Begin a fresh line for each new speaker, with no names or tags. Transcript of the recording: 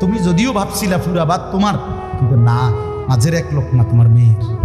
তুমি যদিও ভাবছিলা ফুরাবাদ তোমার কিন্তু না মাঝের এক লোক না তোমার মেয়ের।